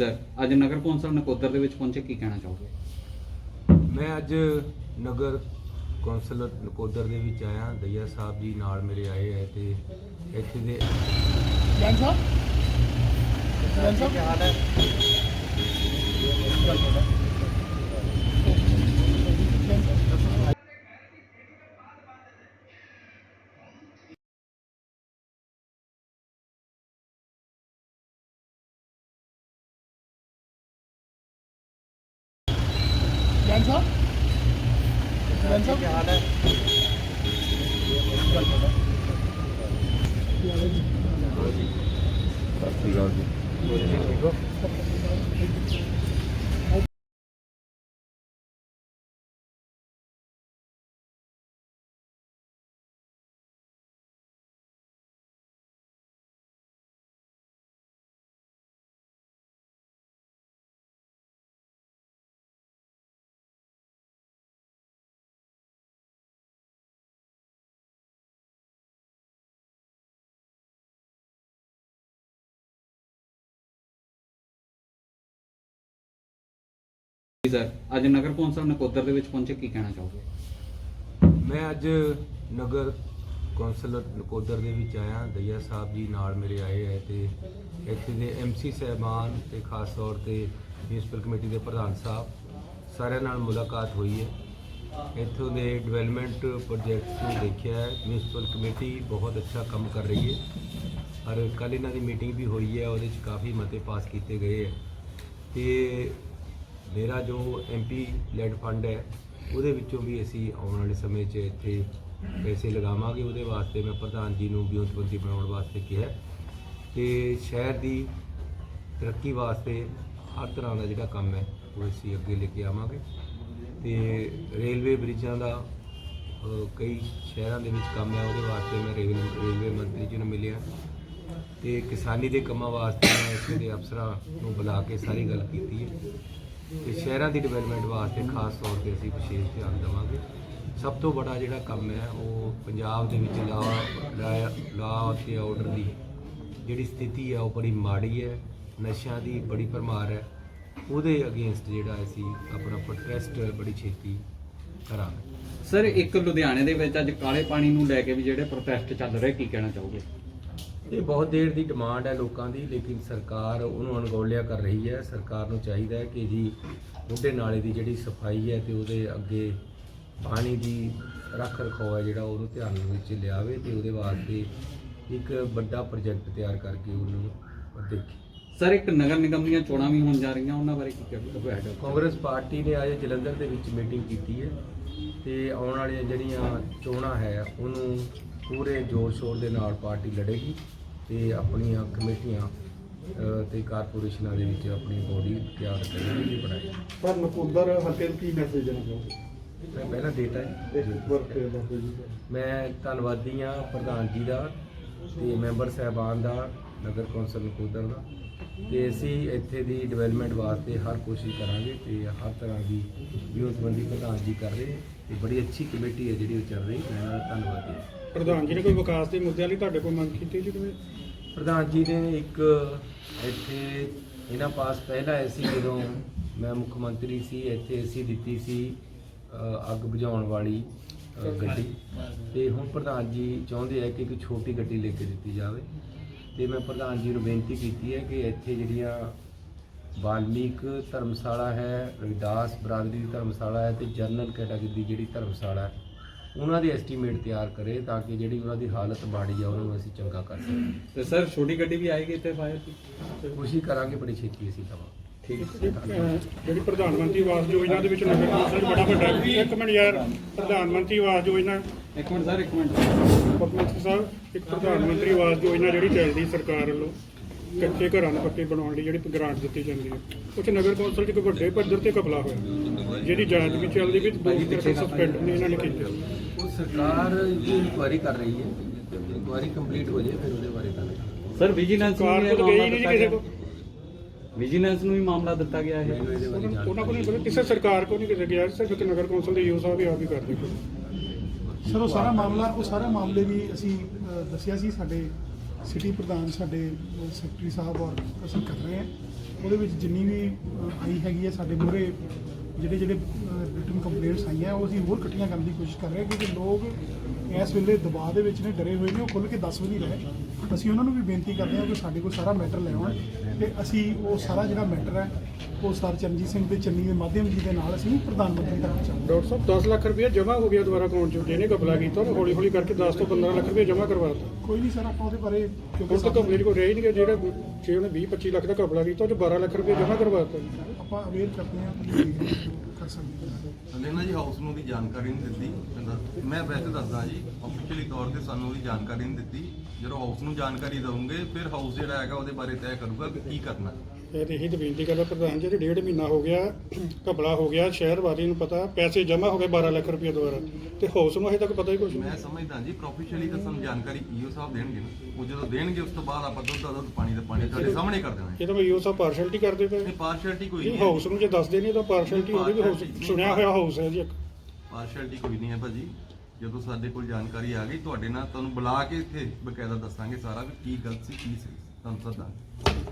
Sir ਅੱਜ ਨਗਰ council Nakodar ਦੇ ਵਿੱਚ ਪਹੁੰਚੇ ਕੀ ਕਹਿਣਾ ਚਾਹੋਗੇ? ਮੈਂ ਅੱਜ ਨਗਰ ਕੌਂਸਲ ਨਕੋਦਰ ਦੇ ਵਿੱਚ ਆਇਆ। ਦਈਆ ਸਾਹਿਬ ਜੀ ਨਾਲ ਮੇਰੇ ਆਏ ਹੈ ਤੇ ਇੱਥੇ ਦੇ ਜੈਨ ਸਾਹਿਬ? ਜੈਨ ਸਾਹਿਬ ਕੀ ਹਾਲ ਹੈ ਜੈਨ ਸਾਹਿਬ ਸਤਿ ਸ਼੍ਰੀ ਅਕਾਲ ਜੀ। ਸਰ ਅੱਜ ਨਗਰ ਕੌਂਸਲ ਨਕੋਦਰ ਦੇ ਵਿੱਚ ਪਹੁੰਚੇ, ਕੀ ਕਹਿਣਾ ਚਾਹੋਗੇ? ਮੈਂ ਅੱਜ ਨਗਰ ਕੌਂਸਲ ਨਕੋਦਰ ਦੇ ਵਿੱਚ ਆਇਆ। ਦਈਆ ਸਾਹਿਬ ਜੀ ਨਾਲ ਮੇਰੇ ਆਏ ਹੈ ਤੇ ਇੱਥੇ ਦੇ ਐਮਸੀ ਸਹਿਬਾਨ ਤੇ ਖਾਸ ਤੌਰ ਤੇ ਮਿਊਨਿਸਪਲ ਕਮੇਟੀ ਦੇ ਪ੍ਰਧਾਨ ਸਾਹਿਬ ਸਾਰਿਆਂ ਨਾਲ ਮੁਲਾਕਾਤ ਹੋਈ ਹੈ। ਇੱਥੋਂ ਦੇ ਡਿਵੈਲਪਮੈਂਟ ਪ੍ਰੋਜੈਕਟਸ ਨੂੰ ਦੇਖਿਆ ਹੈ। ਮਿਊਨਿਸਪਲ ਕਮੇਟੀ ਬਹੁਤ ਅੱਛਾ ਕੰਮ ਕਰ ਰਹੀ ਹੈ। ਔਰ ਕੱਲ੍ਹ ਇਹਨਾਂ ਦੀ ਮੀਟਿੰਗ ਵੀ ਹੋਈ ਹੈ। ਉਹਦੇ 'ਚ ਕਾਫੀ ਮਤੇ ਪਾਸ ਕੀਤੇ ਗਏ ਹੈ। ਤੇ ਮੇਰਾ ਜੋ ਐਮਪੀ ਲੈਡ ਫੰਡ ਹੈ, ਉਹਦੇ ਵਿੱਚੋਂ ਵੀ ਅਸੀਂ ਆਉਣ ਵਾਲੇ ਸਮੇਂ 'ਚ ਇੱਥੇ ਪੈਸੇ ਲਗਾਵਾਂਗੇ। ਉਹਦੇ ਵਾਸਤੇ ਮੈਂ ਪ੍ਰਧਾਨ ਜੀ ਨੂੰ ਵਿਉਂਤਬੰਦੀ ਬਣਾਉਣ ਵਾਸਤੇ ਕਿਹਾ ਕਿ ਸ਼ਹਿਰ ਦੀ ਤਰੱਕੀ ਵਾਸਤੇ ਹਰ ਤਰ੍ਹਾਂ ਦਾ ਜਿਹੜਾ ਕੰਮ ਹੈ, ਉਹ ਅਸੀਂ ਅੱਗੇ ਲੈ ਕੇ ਆਵਾਂਗੇ। ਤੇ ਰੇਲਵੇ ਬ੍ਰਿਜਾਂ ਦਾ ਕਈ ਸ਼ਹਿਰਾਂ ਦੇ ਵਿੱਚ ਕੰਮ ਹੈ, ਉਹਦੇ ਵਾਸਤੇ ਮੈਂ ਰੇਲ, ਰੇਲਵੇ ਮੰਤਰੀ ਜੀ ਨੂੰ ਮਿਲਿਆ। ਤੇ ਕਿਸਾਨੀ ਦੇ ਕੰਮਾਂ ਵਾਸਤੇ ਮੈਂ ਇੱਥੇ ਦੇ ਅਫਸਰਾਂ ਨੂੰ ਬੁਲਾ ਕੇ ਸਾਰੀ ਗੱਲ ਕੀਤੀ ਹੈ। ਤੇ ਸ਼ਹਿਰਾਂ ਦੀ ਡਿਵੈਲਪਮੈਂਟ ਵਾਸਤੇ ਖਾਸ ਤੌਰ ਤੇ ਅਸੀਂ ਵਿਸ਼ੇਸ਼ ਧਿਆਨ ਦੇਵਾਂਗੇ। ਸਭ ਤੋਂ ਵੱਡਾ ਜਿਹੜਾ ਕੰਮ ਹੈ, ਉਹ ਪੰਜਾਬ ਦੇ ਵਿੱਚ ਲਾ ਲਾ ਤੇ ਆਰਡਰ ਦੀ ਜਿਹੜੀ ਸਥਿਤੀ ਹੈ, ਉਹ ਬੜੀ ਮਾੜੀ ਹੈ, ਨਸ਼ਿਆਂ ਦੀ ਬੜੀ ਭਰਮਾਰ ਹੈ। ਉਹਦੇ ਅਗੇਂਸਟ ਜਿਹੜਾ ਅਸੀਂ ਆਪਣਾ ਪ੍ਰੋਟੈਸਟ ਬੜੀ ਛੇਤੀ ਕਰਾਂਗੇ। ਸਰ ਇੱਕ ਲੁਧਿਆਣੇ ਦੇ ਵਿੱਚ ਅੱਜ ਕਾਲੇ ਪਾਣੀ ਨੂੰ ਲੈ ਕੇ ਵੀ ਜਿਹੜੇ ਪ੍ਰੋਟੈਸਟ ਚੱਲ ਰਹੇ, ਕੀ ਕਹਿਣਾ ਚਾਹੋਗੇ? ਇਹ ਬਹੁਤ ਦੇਰ ਦੀ ਡਿਮਾਂਡ ਹੈ ਲੋਕਾਂ ਦੀ ਲੇਕਿਨ ਸਰਕਾਰ ਉਹਨੂੰ ਅਣਗੌਲਿਆ ਕਰ ਰਹੀ ਹੈ। ਸਰਕਾਰ ਨੂੰ ਚਾਹੀਦਾ ਹੈ ਕਿ ਜੀ ਬੁੱਢੇ ਨਾਲੇ ਦੀ ਜਿਹੜੀ ਸਫ਼ਾਈ ਹੈ ਤੇ ਉਹਦੇ ਅੱਗੇ ਪਾਣੀ ਦੀ ਰੱਖ ਰਖਾਓ ਹੈ ਜਿਹੜਾ ਉਹਨੂੰ ਧਿਆਨ ਵਿੱਚ ਲਿਆਵੇ ਤੇ ਉਹਦੇ ਵਾਸਤੇ ਇੱਕ ਵੱਡਾ ਪ੍ਰੋਜੈਕਟ ਤਿਆਰ ਕਰਕੇ ਉਹਨੂੰ ਦੇਖੇ। ਸਰ ਇੱਕ ਨਗਰ ਨਿਗਮ ਦੀਆਂ ਚੋਣਾਂ ਵੀ ਹੋਣ ਜਾ ਰਹੀਆਂ ਉਹਨਾਂ ਬਾਰੇ ਕੀ ਕਹਿਣਾ ਕਾਂਗਰਸ ਪਾਰਟੀ ਨੇ ਅੱਜ ਜਲੰਧਰ ਦੇ ਵਿੱਚ ਮੀਟਿੰਗ ਕੀਤੀ ਹੈ ਤੇ ਆਉਣ ਵਾਲੀਆਂ ਜਿਹੜੀਆਂ ਚੋਣਾਂ ਹੈ ਉਹਨੂੰ ਪੂਰੇ ਜ਼ੋਰ ਸ਼ੋਰ ਦੇ ਨਾਲ ਪਾਰਟੀ ਲੜੇਗੀ। ਤੇ ਆਪਣੀਆਂ ਕਮੇਟੀਆਂ ਅ, ਤੇ ਕਾਰਪੋਰੇਸ਼ਨਾਂ ਦੇ ਵਿੱਚ ਆਪਣੀ ਬੋਡੀ ਤਿਆਰ ਕਰੇਗੀ ਤੇ ਬਣਾਏਗੀ ਪਰ ਨਕੋਦਰ ਹਲਕੇ ਨੂੰ ਕੀ ਮੈਸੇਜ ਦੇਣਾ ਚਾਹੋਗੇ? ਮੈਂ ਪਹਿਲਾਂ ਡੇਟਾ ਇਸ ਵਰਕ ਬਾਬੂ ਜੀ ਦਾ ਮੈਂ ਧੰਨਵਾਦੀ ਹਾਂ ਪ੍ਰਧਾਨ ਜੀ ਦਾ ਤੇ ਮੈਂਬਰ ਸਾਹਿਬਾਨ ਦਾ ਨਗਰ ਕੌਂਸਲ ਨਕੋਦਰ ਦਾ। ਤੇ ਅਸੀਂ ਇੱਥੇ ਦੀ ਡਿਵੈਲਪਮੈਂਟ ਵਾਸਤੇ ਹਰ ਕੋਸ਼ਿਸ਼ ਕਰਾਂਗੇ ਤੇ ਹਰ ਤਰ੍ਹਾਂ ਦੀ ਵਿਉਂਤਬੰਦੀ ਪ੍ਰਧਾਨ ਜੀ ਕਰ ਰਹੇ ਤੇ ਬੜੀ ਅੱਛੀ ਕਮੇਟੀ ਹੈ ਜਿਹੜੀ ਉਹ ਚੱਲ ਰਹੀ। ਮੈਂ ਦਾ ਧੰਨਵਾਦੀ ਹਾਂ ਪ੍ਰਧਾਨ ਜੀ ਨੇ ਕੋਈ ਵਿਕਾਸ ਦੇ ਮੁੱਦਿਆਂ ਲਈ ਤੁਹਾਡੇ ਕੋਲ ਮੰਗ ਕੀਤੀ ਜੀ ਕਿਵੇਂ? ਪ੍ਰਧਾਨ ਜੀ ਨੇ ਇੱਕ ਇੱਥੇ ਇਹਨਾਂ ਪਾਸ ਪਹਿਲਾਂ ਆਏ ਸੀ ਜਦੋਂ ਮੈਂ ਮੁੱਖ ਮੰਤਰੀ ਸੀ ਇੱਥੇ ਅਸੀਂ ਦਿੱਤੀ ਸੀ ਅੱਗ ਬੁਝਾਉਣ ਵਾਲੀ ਗੱਡੀ। ਤੇ ਹੁਣ ਪ੍ਰਧਾਨ ਜੀ ਚਾਹੁੰਦੇ ਆ ਕਿ ਇੱਕ ਛੋਟੀ ਗੱਡੀ ਲੈ ਕੇ ਦਿੱਤੀ ਜਾਵੇ। ਤੇ ਮੈਂ ਪ੍ਰਧਾਨ ਜੀ ਨੂੰ ਬੇਨਤੀ ਕੀਤੀ ਹੈ ਕਿ ਇੱਥੇ ਜਿਹੜੀਆਂ ਵਾਲਮੀਕ ਧਰਮਸ਼ਾਲਾ ਹੈ ਰਵਿਦਾਸ ਬਰਾਦਰੀ ਦੀ ਧਰਮਸ਼ਾਲਾ ਹੈ ਤੇ ਜਨਰਲ ਕੈਟਾਗਰੀ ਦੀ ਜਿਹੜੀ ਧਰਮਸ਼ਾਲਾ ਹੈ ਉਹਨਾਂ ਦੀ ਐਸਟੀਮੇਟ ਤਿਆਰ ਕਰੇ ਤਾਂ ਕਿ ਜਿਹੜੀ ਉਹਨਾਂ ਦੀ ਹਾਲਤ ਮਾੜੀ ਆ ਉਹਨਾਂ ਨੂੰ ਅਸੀਂ ਚੰਗਾ ਕਰ ਸਕੀਏ। ਤੇ ਸਰ ਛੋਟੀ ਗੱਡੀ ਵੀ ਆਏਗੀ ਇੱਥੇ ਫਾਇਰ ਦੀ? ਕੋਸ਼ਿਸ਼ ਕਰਾਂਗੇ ਬੜੀ ਛੇਤੀ ਅਸੀਂ ਦਵਾ ਠੀਕ ਜਿਹੜੀ ਪ੍ਰਧਾਨ ਮੰਤਰੀ ਆਵਾਸ ਯੋਜਨਾ ਦੇ ਵਿੱਚ ਨਗਰ ਕੌਂਸਲ ਬੜਾ ਵੱਡਾ ਇੱਕ ਮਿੰਟ ਯਾਰ ਪ੍ਰਧਾਨ ਮੰਤਰੀ ਆਵਾਸ ਯੋਜਨਾ। ਇੱਕ ਮਿੰਟ ਸਰ ਇੱਕ ਮਿੰਟ। ਪਰਮੇਸ਼ਰ ਸਾਹਿਬ ਇੱਕ ਪ੍ਰਧਾਨ ਮੰਤਰੀ ਆਵਾਸ ਯੋਜਨਾ ਜਿਹੜੀ ਚੱਲਦੀ ਸਰਕਾਰ ਵੱਲੋਂ ਕੱਚੇ ਘਰਾਂ ਨੂੰ ਪੱਕੇ ਬਣਾਉਣ ਲਈ ਜਿਹੜੀ ਗ੍ਰਾਂਟ ਦਿੱਤੀ ਜਾਂਦੀ ਹੈ। ਉੱਥੇ ਨਗਰ ਕੌਂਸਲ 'ਚ ਇੱਕ ਵੱਡੇ ਪੱਧਰ ਤੇ ਕਪਲਾ ਹੋਇਆ ਜਿਹਦੀ ਜਾਂਚ ਵੀ ਚੱਲਦੀ ਵੀ ਦੋ ਕਰਕੇ ਸਸਪੈਂਡ ਨੇ ਇਹਨਾਂ ਨੇ ਕੀਤਾ। ਉਹ ਸਰਕਾਰ ਦੀ ਇਨਕੁਆਇਰੀ ਕਰ ਰਹੀ ਹੈ ਇਨਕੁਆਇਰੀ ਕੰਪਲੀਟ ਹੋ ਜਾਏ ਫਿਰ ਉਹਦੇ ਬਾਰੇ ਗੱਲ ਸਰ ਵਿਜੀਲੈਂਸ ਨੂੰ ਕੋਲ ਗਈ ਨਹੀਂ ਕਿਸੇ ਗਿਆ। ਕੋ ਵਿਜੀਲੈਂਸ ਨੂੰ ਵੀ ਮਾਮਲਾ ਦਿੱਤਾ ਗਿਆ ਹੈ ਉਹਨਾਂ ਕੋਲ ਕਿਸੇ ਸਰਕਾਰ ਕੋਲ ਨਹੀਂ ਕਿਸੇ ਗਿਆ ਸਿਰਫ ਨਗਰ ਕੌਂਸਲ ਦੇ ਯੂ ਸਾਹਿਬ ਵੀ ਆਪ ਹੀ ਕਰਦੇ ਸਰ ਉਹ ਸਾਰਾ ਮਾਮਲਾ ਉਹ ਸਾਰਾ ਮਾਮਲੇ ਵੀ ਅਸੀਂ ਅ, ਦੱਸਿਆ ਸੀ ਸਾਡੇ ਸਿਟੀ ਪ੍ਰਧਾਨ ਸਾਡੇ ਸੈਕਟਰੀ ਸਾਹਿਬ ਔਰ ਅਸੀਂ ਕਰ ਰਹੇ ਹਾਂ। ਉਹਦੇ ਵਿੱਚ ਜਿੰਨੀ ਵੀ ਅਹ, ਆਈ ਹੈਗੀ ਹੈ ਸਾਡੇ ਮੂਹਰੇ ਜਿਹੜੇ ਜਿਹੜੇ ਰਿਟਨ ਕੰਪਲੇਂਟਸ ਆਈਆਂ ਉਹ ਅਸੀਂ ਹੋਰ ਇਕੱਠੀਆਂ ਕਰਨ ਦੀ ਕੋਸ਼ਿਸ਼ ਕਰ ਰਹੇ ਹਾਂ ਕਿਉਂਕਿ ਲੋਕ ਇਸ ਵੇਲੇ ਦਬਾਅ ਦੇ ਵਿੱਚ ਨੇ ਡਰੇ ਹੋਏ ਨੇ ਉਹ ਖੁੱਲ੍ਹ ਕੇ ਦੱਸ ਵੀ ਨਹੀਂ ਰਹੇ। ਅਸੀਂ ਉਹਨਾਂ ਨੂੰ ਵੀ ਬੇਨਤੀ ਕਰਦੇ ਹਾਂ ਕਿ ਸਾਡੇ ਕੋਲ ਸਾਰਾ ਮੈਟਰ ਲੈ ਆਉਣ ਤੇ ਅਸੀਂ ਉਹ ਸਾਰਾ ਜਿਹੜਾ ਮੈਟਰ ਹੈ ਉਹ ਸਰ ਚਰਨਜੀਤ ਸਿੰਘ ਦੇ ਚੰਨੀ ਦੇ ਮਾਧਿਅਮ ਜੀ ਦੇ ਨਾਲ ਅਸੀਂ ਪ੍ਰਧਾਨ ਮੰਤਰੀ ਤੱਕ ਪਹੁੰਚਾਉਂਗੇ ਡਾਕਟਰ ਸਾਹਿਬ 10 ਲੱਖ ਰੁਪਏ ਜਮ੍ਹਾਂ ਹੋ ਗਿਆ ਦੁਬਾਰਾ ਅਕਾਊਂਟ 'ਚ ਜਿਹਨੇ ਕਬਲਾ ਕੀਤਾ ਉਹਨੇ ਹੌਲੀ ਹੌਲੀ ਕਰਕੇ 10 ਤੋਂ 15 ਲੱਖ ਰੁਪਏ ਜਮ੍ਹਾਂ ਕਰਵਾਤਾ ਕੋਈ ਨਹੀਂ ਸਰ ਆਪਾਂ ਉਹਦੇ ਬਾਰੇ ਕਿਉਂਕਿ ਹੁਣ ਤਾਂ ਕੰਪਲੀਟ ਕੋ ਰਹਿ ਨਹੀਂ ਗਿਆ ਜਿਹੜਾ ਜੇ ਉਹਨੇ 20 25 ਲੱਖ ਦਾ ਕਬਲਾ ਕੀਤਾ ਉਹ 'ਚ 12 ਲੱਖ ਰੁਪਏ ਜਮ੍ਹਾਂ ਕਰਵਾਤਾ ਆਪਾਂ ਅਵੇਅਰ ਕਰਦੇ ਹਾਂ ਕਿ ਕਰ ਸਕਦੇ ਨਾ ਜੀ ਹਾਊਸ ਨੂੰ ਦੀ ਜਾਣਕਾਰੀ ਨਹੀਂ ਦਿੱਤੀ। ਮੈਂ ਵੈਸੇ ਦੱਸਦਾ ਜੀ ਆਫੀਸ਼ੀਅਲੀ ਤੌਰ ਤੇ ਸਾਨੂੰ ਉਹਦੀ ਜਾਣਕਾਰੀ ਨਹੀਂ ਦਿੱਤੀ। ਜਦੋਂ ਹਾਊਸ ਨੂੰ ਜਾਣਕਾਰੀ ਦਵਾਂਗੇ ਫਿਰ ਹਾਊਸ ਜਿਹੜਾ ਹੈਗਾ ਉਹਦੇ ਬਾਰੇ ਤੈਅ ਕਰੂਗਾ ਕਿ ਕੀ ਕਰਨਾ। ਤੇ ਇਹੀ ਤਾਂ ਬੇਨਤੀ ਕਰਦਾ ਪ੍ਰਧਾਨ ਜੀ ਡੇਢ ਮਹੀਨਾ ਹੋ ਗਿਆ ਕਬਲਾ ਹੋ ਗਿਆ ਸ਼ਹਿਰ ਵਾਸੀ ਨੂੰ ਪਤਾ ਪੈਸੇ ਜਮ੍ਹਾਂ ਹੋ ਗਏ 12 ਲੱਖ ਰੁਪਏ ਦੁਬਾਰਾ ਤੇ ਹਾਊਸ ਨੂੰ ਅਜੇ ਤੱਕ ਪਤਾ ਹੀ ਕੁਝ ਮੈਂ ਨਹੀਂ ਸਮਝਦਾ ਜੀ ਪ੍ਰੋਫੈਸ਼ਨਲੀ ਤਾਂ ਸਾਨੂੰ ਜਾਣਕਾਰੀ ਈਓ ਸਾਹਿਬ ਦੇਣਗੇ ਨਾ। ਉਹ ਜਦੋਂ ਦੇਣਗੇ ਉਸ ਤੋਂ ਬਾਅਦ ਆਪਾਂ ਦੁੱਧ ਦਾ ਦੁੱਧ ਪਾਣੀ ਦਾ ਪਾਣੀ ਤੁਹਾਡੇ ਸਾਹਮਣੇ ਕਰ ਦੇਣਾ। ਇਹ ਤਾਂ ਮੈਂ ਸਭ ਪਾਰਸ਼ੈਲਿਟੀ ਕਰਦੇ ਪਏ। ਇਹ ਪਾਰਸ਼ੈਲਿਟੀ ਕੋਈ ਨਹੀਂ ਹਾਊਸ ਨੂੰ ਜੇ ਦੱਸਦੇ ਨਹੀਂ ਤਾਂ ਪਾਰਸ਼ੈਲਿਟੀ ਹੋਵੇ ਵੀ ਹਾਊਸ ਸੁਣਿਆ ਹੋਇਆ ਹਾਊਸ ਹੈ ਜੀ ਇੱਕ। ਪਾਰਸ਼ੈਲਿਟੀ ਕੋਈ ਨਹੀਂ ਹੈ ਭਾਜੀ। ਜਦੋਂ ਸਾਡੇ ਕੋਲ ਜਾਣਕਾਰੀ ਆ ਗਈ ਤੁਹਾਡੇ ਨਾਲ ਤੁਹਾਨੂੰ ਬੁਲਾ ਕੇ ਇੱਥੇ ਬਕਾਇਦਾ ਦੱਸਾਂਗੇ ਸਾਰਾ ਵੀ ਕੀ ਗਲਤ ਸੀ ਕੀ ਸਹੀ ਤੁਹਾਨੂੰ ਸੱਦਾਂਗੇ।